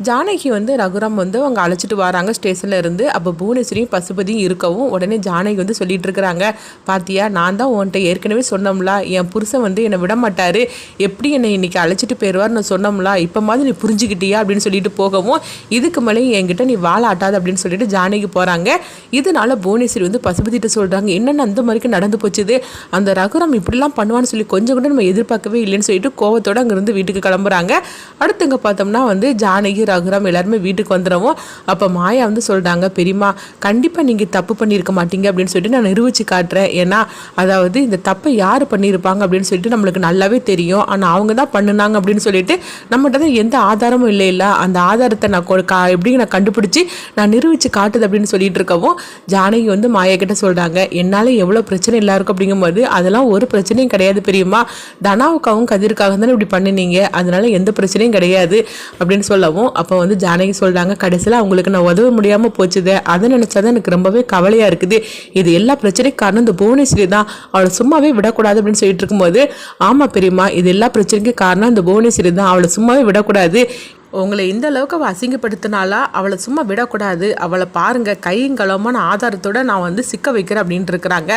ஜானகி வந்து ரகுராம் வந்து அவங்க அழைச்சிட்டு வராங்க ஸ்டேஷனில் இருந்து. அப்போ புவனேஸ்வரியும் பசுபதியும் இருக்கவும் உடனே ஜானகி வந்து சொல்லிட்டு இருக்கிறாங்க. பாத்தியா நான் தான் உன்கிட்ட ஏற்கனவே சொன்னோம்ல என் புருஷன் வந்து என்னை விட மாட்டார். எப்படி என்னை இன்னைக்கு அழைச்சிட்டு போயிடுவார் நான் சொன்னோம்ல இப்போ மாதிரி நீ புரிஞ்சுக்கிட்டியா அப்படின்னு சொல்லிட்டு போகவும் இதுக்கு மேலே என்கிட்ட நீ வாழ ஆட்டாது அப்படின்னு சொல்லிட்டு ஜானகி போகிறாங்க இதனால புவனேஸ்வரி வந்து பசுபதிட்ட சொல்கிறாங்க என்னென்ன அந்த மாதிரிக்கு நடந்து போச்சுது? அந்த ரகுராம் இப்படிலாம் பண்ணுவான்னு சொல்லி கொஞ்சம் கூட நம்ம எதிர்பார்க்கவே இல்லைன்னு சொல்லிட்டு கோவத்தோடு அங்கேருந்து வீட்டுக்கு கிளம்புறாங்க. அடுத்தங்க பார்த்தோம்னா வந்து ஜானகி ரகுராம் எல்லாருமே வீட்டுக்கு வந்துடவும் அப்போ மாயா வந்து சொல்கிறாங்க பெரியம்மா கண்டிப்பாக நீங்கள் தப்பு பண்ணியிருக்க மாட்டீங்க அப்படின்னு சொல்லிட்டு நான் நிரூபிச்சு காட்டுறேன். ஏன்னா அதாவது இந்த தப்பை யார் பண்ணியிருப்பாங்க அப்படின்னு சொல்லிட்டு நம்மளுக்கு நல்லாவே தெரியும். ஆனால் அவங்க தான் பண்ணுனாங்க அப்படின்னு சொல்லிட்டு நம்மகிட்ட தான் எந்த ஆதாரமும் இல்லை இல்லை. அந்த ஆதாரத்தை நான் கா- எப்படி நான் கண்டுபிடிச்சி நான் நிரூபிச்சு காட்டுது அப்படின்னு சொல்லிட்டு இருக்கவும் ஜானகி வந்து மாயா கிட்ட சொல்கிறாங்க என்னால் எவ்வளோ பிரச்சனை எல்லாருக்கும் அப்படிங்கும்போது அதெல்லாம் ஒரு பிரச்சனையும் கிடையாது பெரியம்மா. தனாவுக்காகவும் கதிர்க்காக தானே இப்படி பண்ணினீங்க. அதனால எந்த பிரச்சனையும் கிடையாது அப்படின்னு சொல்லவும் அப்போ வந்து ஜானகி சொல்கிறாங்க கடைசியில் அவங்களுக்கு நான் உதவ முடியாமல் போச்சுது. அதை நினச்சாதான் எனக்கு ரொம்பவே கவலையாக இருக்குது. இது எல்லா பிரச்சனைக்கும் காரணம் இந்த புவனேஸ்வரி தான். அவளை சும்மாவே விடக்கூடாது அப்படின்னு சொல்லிட்டு இருக்கும்போது ஆமாம் பெரியம்மா இது எல்லா பிரச்சனைக்கும் காரணம் இந்த புவனேஸ்வரி தான். அவளை சும்மாவே விடக்கூடாது. உங்களை இந்த அளவுக்கு அவள் அசிங்கப்படுத்தினாலா அவளை சும்மா விடக்கூடாது. அவளை பாருங்கள் கையங்களமான ஆதாரத்தோட நான் வந்து சிக்க வைக்கிறேன் அப்படின்ட்டு இருக்கிறாங்க.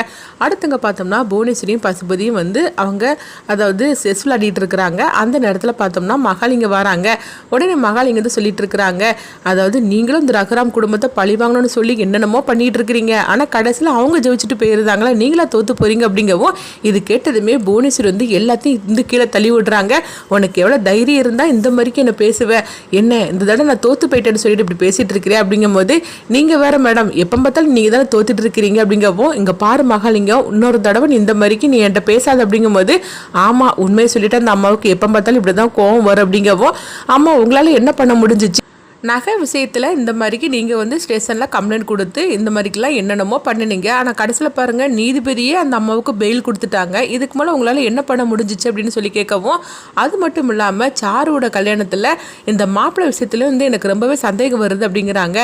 அடுத்தங்க பார்த்தோம்னா புவனேஸ்வரியும் பசுபதியும் வந்து அவங்க அதாவது செஸ் விளையாடிட்டு இருக்கிறாங்க. அந்த நேரத்தில் பார்த்தோம்னா மகாலிங்க வராங்க. உடனே மகாலிங்க வந்து சொல்லிட்டு இருக்கிறாங்க. அதாவது நீங்களும் இந்த ரகுராம் குடும்பத்தை பழி வாங்கணும்னு சொல்லி என்னென்னமோ பண்ணிட்டு இருக்கிறீங்க. ஆனால் கடைசியில் அவங்க ஜெயிச்சுட்டு போயிருந்தாங்களா? நீங்களா தோத்து போறீங்க அப்படிங்கவும் இது கேட்டதுமே புவனேஸ்வரி வந்து எல்லாத்தையும் இந்த கீழே தள்ளி விடுறாங்க. உனக்கு எவ்வளோ தைரியம் இருந்தால் இந்த மாதிரிக்கு என்னை பேசுவேன் என்ன இந்த தடவை நான் தோத்து போயிட்டேன்னு சொல்லிட்டு இப்படி பேசிகிட்டு இருக்கிறேன் அப்படிங்கும்போது நீங்கள் வேற மேடம் எப்போ பார்த்தாலும் நீங்கள் தானே தோத்துட்டு இருக்கிறீங்க அப்படிங்கவும் இங்கே பாரு மகாலிங்கம் இன்னொரு தடவை நீ இந்த மாதிரிக்கு நீ என்கிட்ட பேசாத அப்படிங்கும்போது ஆமாம் உண்மையை சொல்லிட்டு அந்த அம்மாவுக்கு எப்போ பார்த்தாலும் இப்படி தான் கோவம் வரும் அப்படிங்கவும் அம்மா உங்களால் என்ன பண்ண முடிஞ்சிச்சு? நகை விஷயத்தில் இந்த மாதிரிக்கு நீங்கள் வந்து ஸ்டேஷனில் கம்ப்ளைண்ட் கொடுத்து இந்த மாதிரிக்கெலாம் என்னென்னமோ பண்ணினீங்க. ஆனால் கடைசியில் பாருங்கள் நீதிபதியே அந்த அம்மாவுக்கு பெயில் கொடுத்துட்டாங்க. இதுக்கு மேலே உங்களால் என்ன பண்ண முடிஞ்சிச்சு அப்படின்னு சொல்லி கேட்கவும் அது மட்டும் இல்லாமல் சாருவோட கல்யாணத்தில் இந்த மாப்பிள்ளை விஷயத்துல வந்து எனக்கு ரொம்பவே சந்தேகம் வருது அப்படிங்கிறாங்க.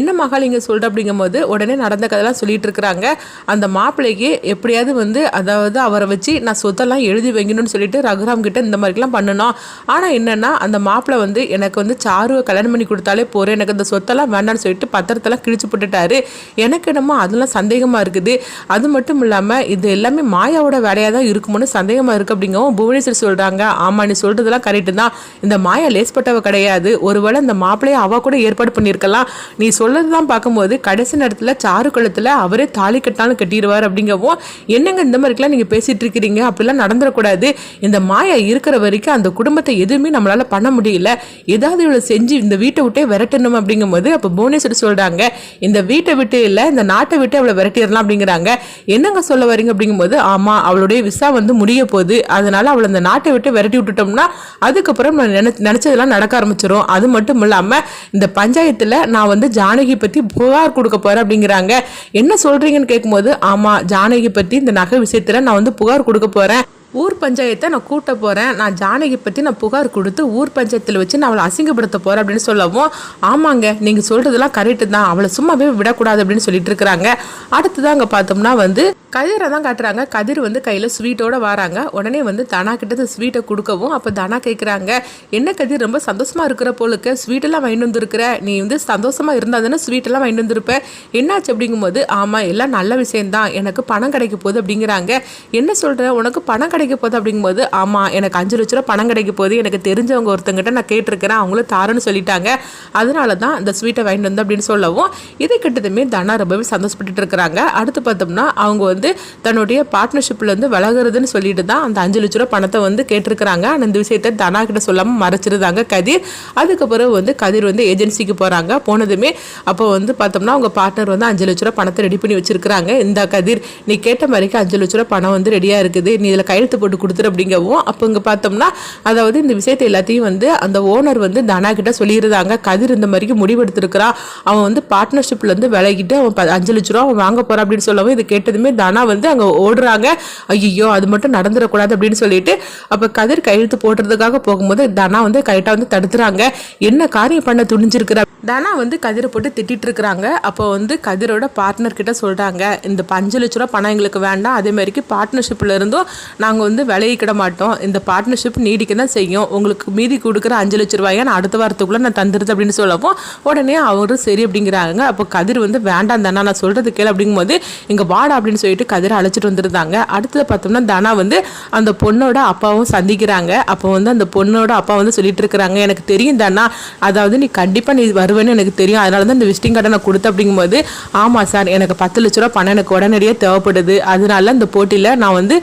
என்ன மகாலிங்க சொல்கிற அப்படிங்கும்போது உடனே நடந்த கதைலாம் சொல்லிட்டு இருக்கிறாங்க. அந்த மாப்பிள்ளைக்கு எப்படியாவது வந்து அதாவது அவரை வச்சு நான் சொத்தெல்லாம் எழுதி வைக்கணும்னு சொல்லிட்டு ரகுராம் கிட்ட இந்த மாதிரிலாம் பண்ணணும் ஆனால் என்னென்னா அந்த மாப்பிள்ளை வந்து எனக்கு வந்து சாருவை கல்யாணம் பண்ணி கொடுத்தாலே போகிறேன் எனக்கு அந்த சொத்தெல்லாம் வேண்டாம்னு சொல்லிட்டு பத்திரத்தெல்லாம் கிழிச்சு போட்டுட்டாரு. எனக்கு என்னமோ அதெல்லாம் சந்தேகமாக இருக்குது. அது மட்டும் இல்லாமல் இது எல்லாமே மாயாவோட வேலையாக தான் இருக்குமோன்னு சந்தேகமாக இருக்குது அப்படிங்கவும் புவனேஸ்வர் சொல்கிறாங்க ஆமாம் நீ சொல்கிறதெல்லாம் கரெக்டு தான். இந்த மாயா லேஸ்பட்டவ கிடையாது. ஒருவேளை இந்த மாப்பிள்ளையை அவள் கூட ஏற்பாடு பண்ணியிருக்கலாம். நீ சொல்கிறது தான் பார்க்கும்போது கடைசி நேரத்தில் சாரு குளத்தில் அவரே தாலி கட்டாலும் கட்டிடுவார் அப்படிங்கவும் என்னங்க இந்த மாதிரிக்கெல்லாம் நீங்கள் பேசிகிட்டு இருக்கிறீங்க? அப்படிலாம் நடந்துடக்கூடாது. இந்த மாயா இருக்கிற வரைக்கும் அந்த குடும்பத்தை எதுவுமே நம்மளால் பண்ண முடியல. ஏதாவது இவ்வளோ செஞ்சு இந்த வீட்டை விட்டே விரட்டணும் அப்படிங்கும்போது அப்போ புவனேஸ்வரி சொல்கிறாங்க இந்த வீட்டை விட்டு இல்லை இந்த நாட்டை விட்டு அவளை விரட்டிடலாம் அப்படிங்கிறாங்க. என்னங்க சொல்ல வரீங்க அப்படிங்கும்போது ஆமாம் அவளுடைய விசா வந்து முடிய போகுது. அதனால அவளை இந்த நாட்டை விட்டு விரட்டி விட்டுட்டோம்னா அதுக்கப்புறம் நான் நினை நினச்சதெல்லாம் நடக்க ஆரம்பிச்சிடும் அது மட்டும் இல்லாமல் இந்த பஞ்சாயத்தில் நான் வந்து ஜானகி பற்றி புகார் கொடுக்க போகிறேன் அப்படிங்கிறாங்க. என்ன சொல்கிறீங்கன்னு கேட்கும்போது ஆமாம் ஜானகி பற்றி இந்த நகை விஷயத்தில் நான் வந்து புகார் கொடுக்க போகிறேன் ஊர் பஞ்சாயத்தை நான் கூட்ட போகிறேன் நான் ஜானகி பற்றி நான் புகார் கொடுத்து ஊர் பஞ்சாயத்தில் வச்சு நான் அவளை அசிங்கப்படுத்த போகிறேன் அப்படின்னு சொல்லவும் ஆமாங்க நீங்கள் சொல்கிறதெல்லாம் கரெக்டு தான். அவளை சும்மாவே விடக்கூடாது அப்படின்னு சொல்லிட்டு இருக்கிறாங்க. அடுத்ததான் அங்கே பார்த்தோம்னா வந்து கதிரை தான் காட்டுறாங்க. கதிர் வந்து கையில் ஸ்வீட்டோடு வராங்க. உடனே வந்து தனா கிட்ட இந்த ஸ்வீட்டை கொடுக்கவும் அப்போ தனா கேட்குறாங்க என்ன கதிர் ரொம்ப சந்தோஷமாக இருக்கிற போலுக்கு ஸ்வீட்டெல்லாம் வாங்கிட்டு வந்திருக்கிற? நீ வந்து சந்தோஷமாக இருந்தால் தானே ஸ்வீட்டெல்லாம் வாங்கிட்டு வந்திருப்ப? என்னாச்சு? அப்படிங்கும்போது ஆமாம் எல்லாம் நல்ல விஷயந்தான் எனக்கு பணம் கிடைக்க போகுது அப்படிங்கிறாங்க. என்ன சொல்கிற உனக்கு பணம் கிடைக்க போகுது? அப்படிங்கும்போது ஆமாம் எனக்கு அஞ்சு லட்ச ரூபா பணம் கிடைக்க போகுது. எனக்கு தெரிஞ்சவங்க ஒருத்தங்கிட்ட நான் கேட்டிருக்கிறேன். அவங்களும் தாருன்னு சொல்லிட்டாங்க. அதனால தான் இந்த ஸ்வீட்டை வாங்கிட்டு வந்தேன் அப்படின்னு சொல்லவும் இதை கிட்டதுமே தனா ரொம்பவே சந்தோஷப்பட்டுட்டு இருக்கிறாங்க. அடுத்து பார்த்தோம்னா அவங்க வந்து தன்னுடைய பார்ட்னர்ஷிப்பில் வந்து விலகுறதுன்னு சொல்லிட்டு தான் அந்த அஞ்சு லட்ச ரூபா பணத்தை வந்து கேட்டிருக்கிறாங்க. ஆனால் இந்த விஷயத்தை தனா கிட்ட சொல்லாமல் மறைச்சிருந்தாங்க கதிர். அதுக்கப்புறம் வந்து கதிர் வந்து ஏஜென்சிக்கு போகிறாங்க போனதுமே அப்போ வந்து பார்த்தோம்னா அவங்க பார்ட்னர் வந்து அஞ்சு லட்ச ரூபா பணத்தை ரெடி பண்ணி வச்சிருக்கிறாங்க. இந்த கதிர் நீ கேட்ட மாதிரிக்கு அஞ்சு லட்ச ரூபா பணம் வந்து ரெடியாக இருக்குது. நீ இதில் கையெழுத்து போட்டு கொடுத்துரு அப்படிங்கவும் அப்போ இங்கே பார்த்தோம்னா அதாவது இந்த விஷயத்தை எல்லாத்தையும் வந்து அந்த ஓனர் வந்து தனா கிட்ட சொல்லியிருந்தாங்க. கதிர் இந்த மாதிரிக்கு முடிவெடுத்திருக்கிறான் அவன் வந்து பார்ட்னர்ஷிப்லேருந்து விலகிட்டு அவன் அஞ்சு லட்ச ரூபா அவன் வாங்க போகிறான் அப்படின்னு சொல்லவும் இது கேட்டதுமே ஆனா வந்து அங்கே ஓடுறாங்க. ஐயோ அது மட்டும் நடந்துடக்கூடாது அப்படின்னு சொல்லிட்டு அப்போ கதிர் கையெழுத்து போடுறதுக்காக போகும்போது தனா வந்து கைட்டா வந்து தடுத்துறாங்க. என்ன காரியம் பண்ண துணிஞ்சிருக்கிற தனா வந்து கதிரை போட்டு திட்டிகிட்டு இருக்கிறாங்க அப்போ வந்து கதிரோட பார்ட்னர்கிட்ட சொல்கிறாங்க இந்த அஞ்சு லட்ச ரூபா பணம் எங்களுக்கு வேண்டாம். அதே மாதிரிக்கு பார்ட்னர்ஷிப்பில் இருந்தும் நாங்கள் வந்து விளையிக்கிட மாட்டோம். இந்த பார்ட்னர்ஷிப் நீடிக்க தான் செய்யும். உங்களுக்கு மீதி கொடுக்குற அஞ்சு லட்ச ரூபாயை நான் அடுத்த வாரத்துக்குள்ளே நான் தந்துடுது அப்படின்னு சொல்லப்போ உடனே அவரும் சரி அப்படிங்கிறாங்க. அப்போ கதிர் வந்து வேண்டாம் தானா நான் சொல்கிறது கேள் அப்படிங்கும்போது இங்கே வாடா அப்படின்னு சொல்லிட்டு கதிரை அழைச்சிட்டு வந்துருந்தாங்க. அடுத்தது பார்த்தோம்னா தனா வந்து அந்த பொண்ணோட அப்பாவும் சந்திக்கிறாங்க. அப்போ வந்து அந்த பொண்ணோட அப்பா வந்து சொல்லிட்டு இருக்கிறாங்க எனக்கு தெரியும் தானா அதாவது நீ கண்டிப்பாக நீ வருவேன்னு எனக்கு தெரியும். அதனால தான் இந்த விசிட்டிங் கார்டை நான் கொடுத்தேன் அப்படிங்கும்போது ஆமாம் சார் எனக்கு பத்து லட்ச ரூபா பணம் எனக்கு உடனடியாக தேவைப்படுது. அதனால இந்த போட்டியில் நான் வந்து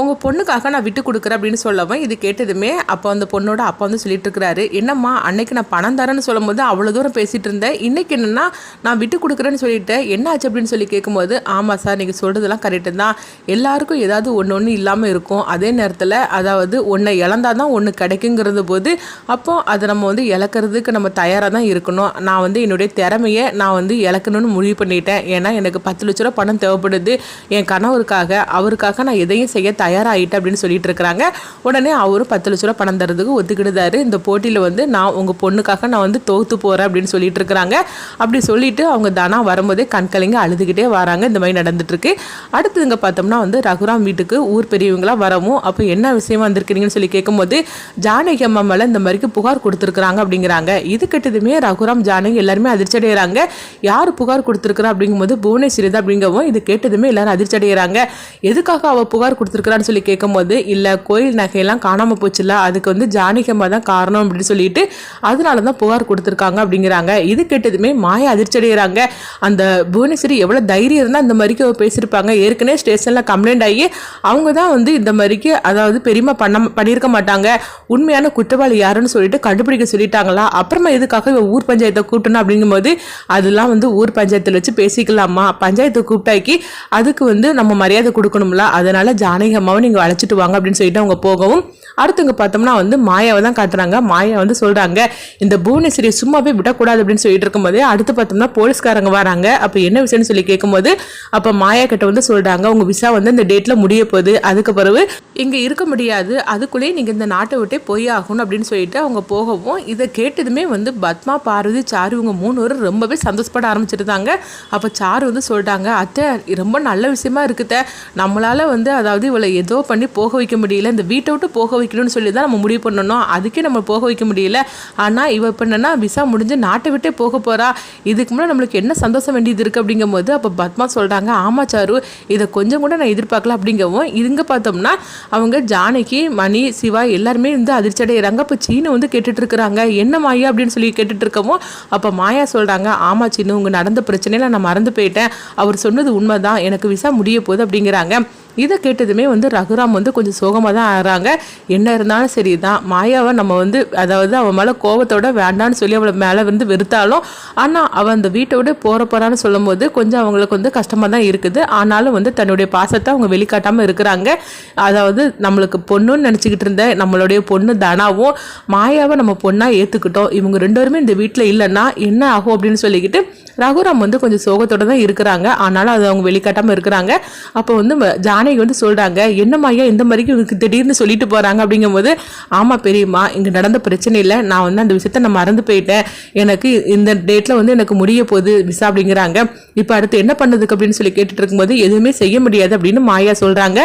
உங்கள் பொண்ணுக்காக நான் விட்டு கொடுக்குறேன் அப்படின்னு சொல்லவும் இது கேட்டதுமே அப்போ அந்த பொண்ணோட அப்பா வந்து சொல்லிட்டு இருக்கிறாரு என்னம்மா அன்னைக்கு நான் பணம் தரேன்னு சொல்லும்போது அவ்வளோ தூரம் பேசிகிட்டு இருந்தேன். இன்றைக்கி என்னென்னா நான் விட்டு கொடுக்குறேன்னு சொல்லிட்டேன் என்ன ஆச்சு அப்படின்னு சொல்லி கேட்கும்போது ஆமாம் சார் நீங்கள் சொல்கிறதெல்லாம் கரெக்டு தான். எல்லாருக்கும் ஏதாவது ஒன்று ஒன்று இல்லாமல் இருக்கும். அதே நேரத்தில் அதாவது ஒன்றை இழந்தால் தான் ஒன்று கிடைக்குங்கிறது போது அப்போ அதை நம்ம வந்து இழக்கிறதுக்கு நம்ம தயாராக தான் இருக்கணும். நான் வந்து என்னுடைய திறமையை நான் வந்து இழக்கணும்னு முடிவு பண்ணிட்டேன். ஏன்னா எனக்கு பத்து லட்ச ரூபா பணம் தேவைப்படுது. என் கணவருக்காக அவருக்காக நான் எதையும் செய்ய தயாராகிட்டேன் அப்படின்னு சொல்லிட்டு இருக்கிறாங்க உடனே அவரும் பத்து லட்ச ரூபா பணம் தரதுக்கு ஒத்துக்கிடுதாரு. இந்த போட்டியில் வந்து நான் உங்கள் பொண்ணுக்காக நான் வந்து தோத்து போகிறேன் அப்படின்னு சொல்லிட்டு இருக்கிறாங்க அப்படி சொல்லிட்டு அவங்க தனா வரும்போதே கண்கலைங்க அழுதுகிட்டே வராங்க. இந்த மாதிரி நடந்துட்டுருக்கு. அடுத்ததுங்க அடுத்து இங்கே பார்த்தோம்னா வந்து ரகுராம் வீட்டுக்கு ஊர் பெரியவங்களாம் வரவும் அப்போ என்ன விஷயமா வந்திருக்கிறீங்கன்னு சொல்லி கேட்கும்போது ஜானகி அம்மா மேலே இந்த மாதிரிக்கு புகார் கொடுத்துருக்குறாங்க அப்படிங்கிறாங்க. இது கெட்டதுமே ரகுராம் ஜானகி எல்லாருமே அதிர்ச்சி அடைகிறாங்க யார் புகார் கொடுத்துருக்குறா அப்படிங்கும்போது புவனேஸ்வரி தான் அப்படிங்கவும் இது கேட்டதுமே எல்லாரும் அதிர்ச்சி அடைகிறாங்க எதுக்காக அவள் புகார் கொடுத்துருக்குறான்னு சொல்லி கேட்கும்போது இல்லை கோயில் நகையெல்லாம் காணாமல் போச்சுல அதுக்கு வந்து ஜானிகம்மா தான் காரணம் அப்படின்னு சொல்லிட்டு அதனால தான் புகார் கொடுத்துருக்காங்க அப்படிங்கிறாங்க. இது கேட்டதுமே மாய அதிர்ச்சி அடைகிறாங்க அந்த புவனேஸ்வரி எவ்வளோ தைரியம் இருந்தால் இந்த மாதிரிக்கு பேசியிருப்பாங்க. ஏற்கனவே ஸ்டேஷனில் கம்ப்ளைண்ட் ஆகி அவங்க தான் வந்து இந்த மாதிரிக்கு அதாவது பெரியமா பண்ண பண்ணியிருக்க மாட்டாங்க. உண்மையான குற்றவாளி யாருன்னு சொல்லிட்டு கண்டுபிடிக்க சொல்லிட்டாங்களா? அப்புறமா எதுக்காக இவ ஊர் பஞ்சாயத்தை கூட்டணும் அப்படிங்கும்போது அதெல்லாம் வந்து ஊர் பஞ்சாயத்தில் வச்சு பேசிக்கலாமா? பஞ்சாயத்தை கூப்பிட்டாக்கி அதுக்கு வந்து நம்ம மரியாதை கொடுக்கணும்ல. அதனால ஜானகி அம்மாவை நீங்கள் அழைச்சிட்டு வாங்க அப்படின்னு சொல்லிட்டு அவங்க போகவும் அடுத்தவங்க பார்த்தோம்னா வந்து மாயாவை தான் காட்டுறாங்க. மாயா வந்து சொல்கிறாங்க இந்த புவனேஸ்வரியை சும்மாவே விடக்கூடாது அப்படின்னு சொல்லிட்டு இருக்கும்போது அடுத்து பார்த்தோம்னா போலீஸ்காரங்க வராங்க. அப்போ என்ன விஷயம்னு சொல்லி கேட்கும்போது அப்போ மாயா கிட்ட வந்து சொல்கிறாங்க உங்கள் விசா வந்து இந்த டேட்டில் முடிய போகுது. அதுக்கு பிறகு இங்கே இருக்க முடியாது. அதுக்குள்ளேயே நீங்கள் இந்த நாட்டை விட்டே போய் ஆகணும் அப்படின்னு சொல்லிட்டு அவங்க போகவும் இதை கேட்டதுமே வந்து பத்மா பார்வதி சாரு இவங்க மூணு பேரும் ரொம்பவே சந்தோஷப்பட ஆரம்பிச்சிருந்தாங்க. அப்போ சாரு வந்து சொல்லிட்டாங்க அத்தை ரொம்ப நல்ல விஷயமா இருக்குத. நம்மளால் வந்து அதாவது இவளை ஏதோ பண்ணி போக வைக்க முடியல. இந்த வீட்டை விட்டு போக வைக்கணும்னு சொல்லி தான் நம்ம முடிவு பண்ணணும். அதுக்கே நம்ம போக வைக்க முடியல. ஆனால் இவ இப்போ என்னன்னா விசா முடிஞ்சு நாட்டை விட்டே போக போகிறா இதுக்கு முன்னாடி நம்மளுக்கு என்ன சந்தோஷம் வேண்டியது இருக்குது அப்படிங்கும்போது அப்போ பத்மா சொல்கிறாங்க ஆமா சாரு இதை கொஞ்சம் கூட நான் எதிர்பார்க்கல அப்படிங்கவும் இதுங்க பார்த்தோம்னா அவங்க ஜானகி மணி சிவா எல்லாருமே வந்து அதிர்ச்சி அடைகிறாங்க அப்போ சீனு வந்து கேட்டுட்டு இருக்கிறாங்க என்ன மாயா? அப்படின்னு சொல்லி கேட்டுட்டு இருக்கவும் அப்போ மாயா சொல்கிறாங்க ஆமா சீனு உங்கள் நடந்த பிரச்சனையில் நான் மறந்து போயிட்டேன். அவர் சொன்னது உண்மைதான். எனக்கு விசா முடிய போகுது அப்படிங்கிறாங்க. இதை கேட்டதுமே வந்து ரகுராம் வந்து கொஞ்சம் சோகமாக தான் ஆகிறாங்க. என்ன இருந்தாலும் சரி தான் மாயாவை நம்ம வந்து அதாவது அவன் மேலே கோபத்தோட வேண்டான்னு சொல்லி அவளை மேலே வந்து வெறுத்தாலும் ஆனால் அவன் அந்த வீட்டை விட போகிற போகிறான்னு சொல்லும் போது கொஞ்சம் அவங்களுக்கு வந்து கஷ்டமாக தான் இருக்குது. ஆனாலும் வந்து தன்னுடைய பாசத்தை அவங்க வெளிக்காட்டாமல் இருக்கிறாங்க. அதாவது நம்மளுக்கு பொண்ணுன்னு நினச்சிக்கிட்டு இருந்த நம்மளுடைய பொண்ணு தனாவும் மாயாவை நம்ம பொண்ணாக ஏற்றுக்கிட்டோம் இவங்க ரெண்டு பேருமே இந்த வீட்டில் இல்லைன்னா என்ன ஆகும் அப்படின்னு சொல்லிக்கிட்டு ரகுராம் வந்து கொஞ்சம் சோகத்தோட தான் இருக்கிறாங்க. ஆனாலும் அது அவங்க வெளிக்காட்டாமல் இருக்கிறாங்க. அப்போ வந்து ம- ஜானகி வந்து சொல்கிறாங்க என்ன மாயா இந்த மாதிரிக்கு இவங்களுக்கு திடீர்னு சொல்லிட்டு போகிறாங்க அப்படிங்கும்போது ஆமாம் பெரியம்மா இங்கே நடந்த பிரச்சனை இல்லை. நான் வந்து அந்த விஷயத்த நான் மறந்து போயிட்டேன். எனக்கு இந்த டேட்டில் வந்து எனக்கு முடிய போகுது விசா அப்படிங்கிறாங்க. இப்போ அடுத்து என்ன பண்ணதுக்கு? அப்படின்னு சொல்லி கேட்டுட்டு இருக்கும்போது எதுவுமே செய்ய முடியாது அப்படின்னு மாயா சொல்கிறாங்க